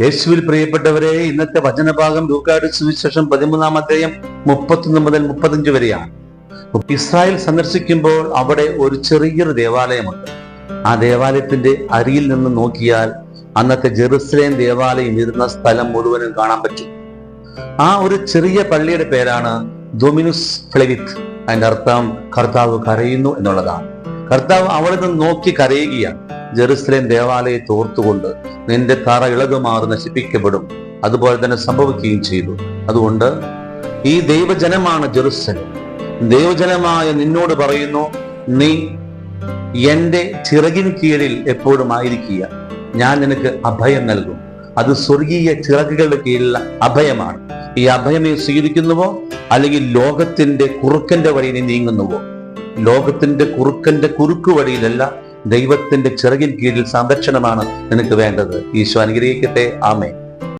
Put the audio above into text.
യേശുവിൽ പ്രിയപ്പെട്ടവരെ ഇന്നത്തെ വചനഭാഗം ലൂക്കാട് സുവിശേഷം പതിമൂന്നാം അധ്യായം മുപ്പത്തൊന്ന് മുതൽ മുപ്പത്തഞ്ച് വരെയാണ്. ഇസ്രായേൽ സന്ദർശിക്കുമ്പോൾ അവിടെ ഒരു ചെറിയൊരു ദേവാലയമുണ്ട്. ആ ദേവാലയത്തിന്റെ അരിയിൽ നിന്ന് നോക്കിയാൽ അന്നത്തെ ജെറുസലേം ദേവാലയം ഇരുന്ന സ്ഥലം മുഴുവനും കാണാൻ പറ്റും. ആ ഒരു ചെറിയ പള്ളിയുടെ പേരാണ് ഡൊമിനുസ് ഫ്ലെവിത്ത് അതിന്റെ അർത്ഥം കർത്താവ് കരയുന്നു എന്നുള്ളതാണ്. കർത്താവ് അവിടെ നിന്ന് നോക്കി കരയുകയാണ്. ജെറുസലേം ദേവാലയത്തെ ഓർത്തുകൊണ്ട് നിന്റെ തറ ഇളകുമാറി നശിപ്പിക്കപ്പെടും. അതുപോലെ തന്നെ സംഭവിക്കുകയും ചെയ്തു. അതുകൊണ്ട് ഈ ദൈവജനമാണ് ജെറുസലേം. ദൈവജനമായ നിന്നോട് പറയുന്നു നീ എന്റെ ചിറകിൻ കീഴിൽ എപ്പോഴും ആയിരിക്കുക. ഞാൻ നിനക്ക് അഭയം നൽകും. അത് സ്വർഗീയ ചിറകുകളുടെ കീഴിലുള്ള അഭയമാണ്. ഈ അഭയമേ സ്വീകരിക്കുന്നുവോ? അല്ലെങ്കിൽ ലോകത്തിന്റെ കുറുക്കന്റെ വഴി നീ നീങ്ങുന്നുവോ? ലോകത്തിന്റെ കുറുക്കന്റെ കുറുക്കു വഴിയിലല്ല ദൈവത്തിന്റെ ചിറകിൻ കീഴിൽ സംരക്ഷണമാണ് നിനക്ക് വേണ്ടത്. ഈശോ അനുഗ്രഹിക്കട്ടെ. ആമേ